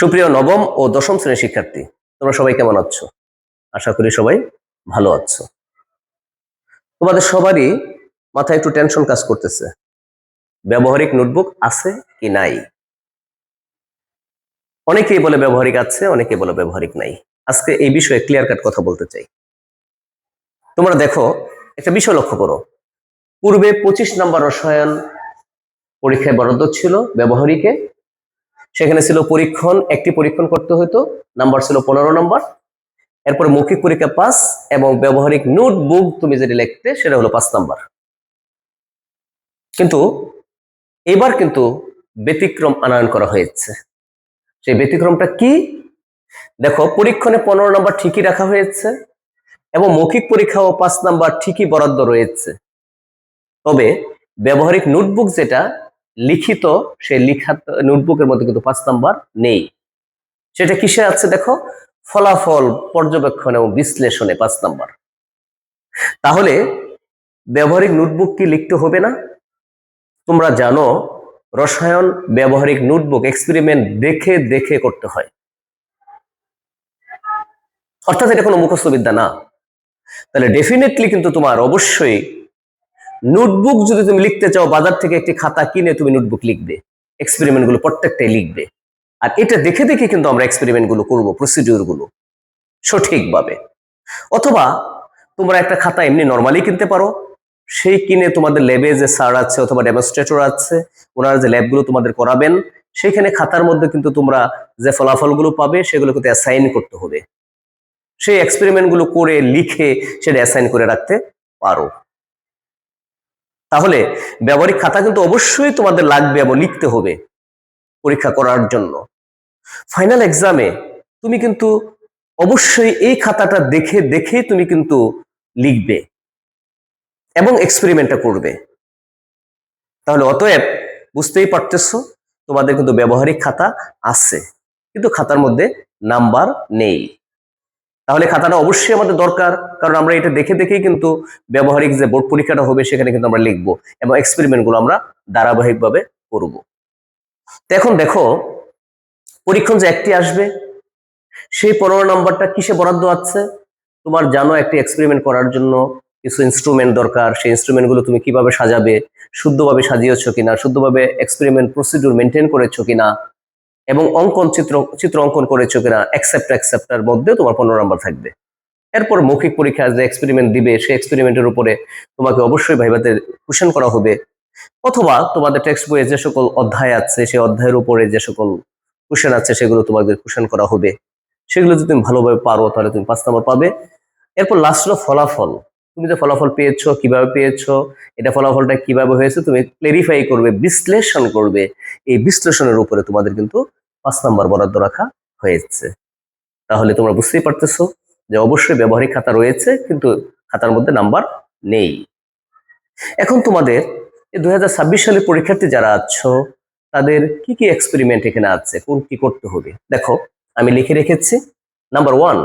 সুপ্রিয় নবম ও দশম শ্রেণির শিক্ষার্থী, তোমরা সবাই কেমন আছো? আশা করি সবাই ভালো আছো। তোমাদের সবারই মাথায় একটু টেনশন কাজ করতেছে। ব্যবহারিক নোটবুক আছে কি নাই? অনেকেই বলে ব্যবহারিক আছে, অনেকে বলে ব্যবহারিক নাই। আজকে এই বিষয়ে ক্লিয়ার কাট কথা বলতে চাই। তোমরা দেখো, একটা বিষয় লক্ষ্য করো। পূর্বে পঁচিশ নাম্বার রসায়ন পরীক্ষায় বরাদ্দ ছিল ব্যবহারিকে সেখানে ছিল পরীক্ষণ, একটি পরীক্ষণ করতে হতো নাম্বার ছিল পনেরো নাম্বার। এরপরে মৌখিক পরীক্ষা পাস এবং ব্যবহারিক নোটবুক তুমি যেটি লিখতে সেটা হলো পাঁচ নাম্বার। কিন্তু এবার কিন্তু ব্যতিক্রম আনয়ন করা হয়েছে। সেই ব্যতিক্রমটা কি? দেখো, পরীক্ষণে পনেরো নাম্বার ঠিকই রাখা হয়েছে এবং মৌখিক পরীক্ষাও পাঁচ নাম্বার ঠিকই বরাদ্দ রয়েছে। তবে ব্যবহারিক নোটবুক যেটা লিখিত সেই লিখা নোটবুকের মধ্যে কিন্তু পাঁচ নাম্বার নেই। সেটা কিসে আছে দেখো? ফলাফল, পর্যবেক্ষণ এবং বিশ্লেষণে পাঁচ নাম্বার। তাহলে ব্যবহারিক নোটবুক কি লিখতে হবে না? তোমরা জানো, রসায়ন ব্যবহারিক নোটবুক এক্সপেরিমেন্ট দেখে দেখে করতে হয়। অর্থাৎ এটা কোনো মুখস্থবিদ্যা না। তাহলে ডেফিনেটলি কিন্তু তোমার অবশ্যই নোটবুক যদি তুমি লিখতে চাও, বাজার থেকে একটি খাতা কিনে তুমি নোটবুক লিখবে এক্সপেরিমেন্টগুলো প্রত্যেকটাই লিখবে। আর এটা দেখে দেখে কিন্তু আমরা এক্সপেরিমেন্টগুলো করব প্রসিডিউরগুলো সঠিকভাবে। অথবা তোমরা একটা খাতা এমনি নর্মালি কিনতে পারো, সেই কিনে তোমাদের ল্যাবে যে স্যার আছে অথবা ডেমনস্ট্রেটর আছে, ওনারা যে ল্যাবগুলো তোমাদের করাবেন সেখানে খাতার মধ্যে কিন্তু তোমরা যে ফলাফলগুলো পাবে, সেগুলো কিন্তু অ্যাসাইন করতে হবে। সেই এক্সপেরিমেন্টগুলো করে লিখে সেটা অ্যাসাইন করে রাখতে পারো। তাহলে ব্যবহারিক খাতা কিন্তু অবশ্যই তোমাদের লাগবে এবং লিখতে হবে পরীক্ষা করার জন্য। ফাইনাল এক্সামে তুমি কিন্তু অবশ্যই এই খাতাটা দেখে দেখে তুমি কিন্তু লিখবে এবং এক্সপেরিমেন্টটা করবে। তাহলে অতএব বুঝতেই পারতেছ, তোমাদের কিন্তু ব্যবহারিক খাতা আছে, কিন্তু খাতার মধ্যে নাম্বার নেই। তাহলে খাতাটা অবশ্যই আমাদের দরকার, কারণ আমরা এটা দেখে দেখেই কিন্তু ব্যবহারিক যে বোর্ড পরীক্ষাটা হবে সেখানে কিন্তু আমরা লিখব এবং এক্সপেরিমেন্টগুলো আমরা ধারাবাহিকভাবে করব। তো এখন দেখো, পরীক্ষণ যে একটি আসবে, সেই পনেরো নাম্বারটা কিসে বরাদ্দ আছে? তোমার জানো একটি এক্সপেরিমেন্ট করার জন্য কিছু ইনস্ট্রুমেন্ট দরকার, সেই ইনস্ট্রুমেন্টগুলো তুমি কীভাবে সাজাবে, শুদ্ধভাবে সাজিয়েছো কিনা, শুদ্ধভাবে এক্সপেরিমেন্ট প্রসিডিউর মেনটেন করেছ কিনা এবং অঙ্কন চিত্র চিত্র অঙ্কন করেছ কিনা অ্যাকসেপ্ট অ্যাকসেপ্টার মধ্যে তোমার পনেরো নাম্বার থাকবে। এরপর মৌখিক পরীক্ষা যে এক্সপেরিমেন্ট দিবে, সেই এক্সপেরিমেন্টের উপরে তোমাকে অবশ্যই ভাইবাতে কোশ্চেন করা হবে। অথবা তোমাদের টেক্সট বইয়ে যে সকল অধ্যায় আছে, সেই অধ্যায়ের উপরে যে সকল কোশ্চেন আছে, সেগুলো তোমাদের কোশ্চেন করা হবে। সেগুলো যদি তুমি ভালোভাবে পারো, তাহলে তুমি পাঁচ নাম্বার পাবে। এরপর লাস্ট হলো ফলাফল। তুমি যে ফলাফল পেয়েছ, কীভাবে পেয়েছ, এটা ফলাফলটা কীভাবে হয়েছে, তুমি ক্লেরিফাই করবে, বিশ্লেষণ করবে। এই বিশ্লেষণের উপরে তোমাদের কিন্তু পাঁচ নাম্বার বরাদ্দ রাখা হয়েছে। তাহলে তোমরা বুঝতেই পারতেছো যে অবশ্যই ব্যবহারিক খাতা রয়েছে, কিন্তু খাতার মধ্যে নাম্বার নেই। এখন তোমাদের দুই হাজার ছাব্বিশ সালের পরীক্ষার্থী যারা আছো, তাদের কি কি এক্সপেরিমেন্ট এখানে আছে? কোন কি করতে হবে? দেখো, আমি লিখে রেখেছি। নাম্বার ওয়ান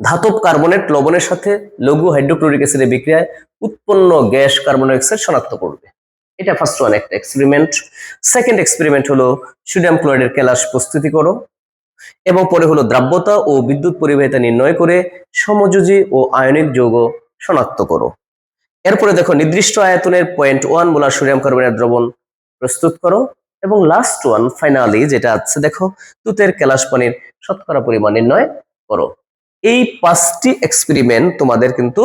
ধাতব কার্বনেট লবণের সাথে লঘু হাইড্রোক্লোরিক অ্যাসিডের বিক্রিয়ায় উৎপন্ন গ্যাস কার্বন ডাইঅক্সাইড শনাক্ত করবে। এটা ফার্স্ট ওয়ান একটা এক্সপেরিমেন্ট সেকেন্ড এক্সপেরিমেন্ট হলো সোডিয়াম ক্লোরাইডের ক্যালাস প্রস্তুতি করো এবং পরে হলো দ্রাব্যতা ও বিদ্যুৎ পরিবাহিতা নির্ণয় করে সমযোজী ও আয়নিক যৌগ শনাক্ত করো। এরপরে দেখো নির্দিষ্ট আয়তনের পয়েন্ট ওয়ান মোলার সোডিয়াম কার্বনের দ্রবণ প্রস্তুত করো এবং লাস্ট ওয়ান ফাইনালি যেটা আছে দেখো, তুতের ক্যালাস পানির শতকরা পরিমাণ নির্ণয় করো। এই পাঁচটি এক্সপেরিমেন্ট তোমাদের কিন্তু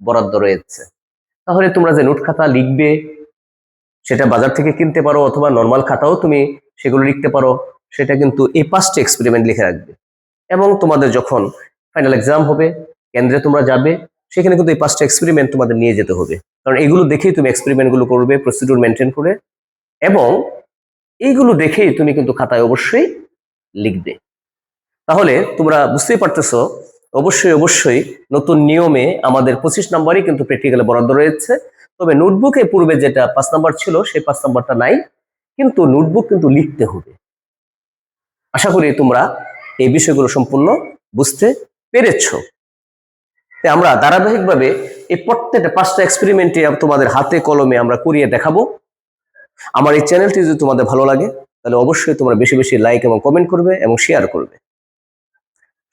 বরাদ্দ রয়েছে। তাহলে তোমরা যে নোট খাতা লিখবে, সেটা বাজার থেকে কিনতে পারো অথবা নর্মাল খাতাও তুমি সেগুলো লিখতে পারো, সেটা কিন্তু এই পাঁচটি এক্সপেরিমেন্ট লিখে রাখবে। এবং তোমাদের যখন ফাইনাল এক্সাম হবে, কেন্দ্রে তোমরা যাবে, সেখানে কিন্তু এই পাঁচটা এক্সপেরিমেন্ট তোমাদের নিয়ে যেতে হবে। কারণ এগুলো দেখেই তুমি এক্সপেরিমেন্টগুলো করবে প্রসিডিউর মেনটেন করে, এবং এইগুলো দেখেই তুমি কিন্তু খাতায় অবশ্যই লিখবে। তাহলে তোমরা বুঝতেই পারতেছো অবশ্যই অবশ্যই নতুন নিয়মে আমাদের পঁচিশ নম্বরই কিন্তু প্র্যাকটিক্যালে বরাদ্দ রয়েছে। তবে নোটবুকে পূর্বে যেটা পাঁচ নাম্বার ছিল, সেই পাঁচ নাম্বারটা নাই, কিন্তু নোটবুক কিন্তু লিখতে হবে। আশা করি তোমরা এই বিষয়গুলো সম্পূর্ণ বুঝতে পেরেছ। আমরা ধারাবাহিকভাবে এই প্রত্যেকটা পাঁচটা এক্সপেরিমেন্টে তোমাদের হাতে কলমে আমরা করিয়ে দেখাবো। আমার এই চ্যানেলটি যদি তোমাদের ভালো লাগে, তাহলে অবশ্যই তোমরা বেশি বেশি লাইক এবং কমেন্ট করবে এবং শেয়ার করবে।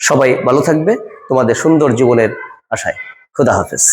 সবাই ভালো থাকবে। তোমাদের সুন্দর জীবনের আশায়। খুদা হাফেজ।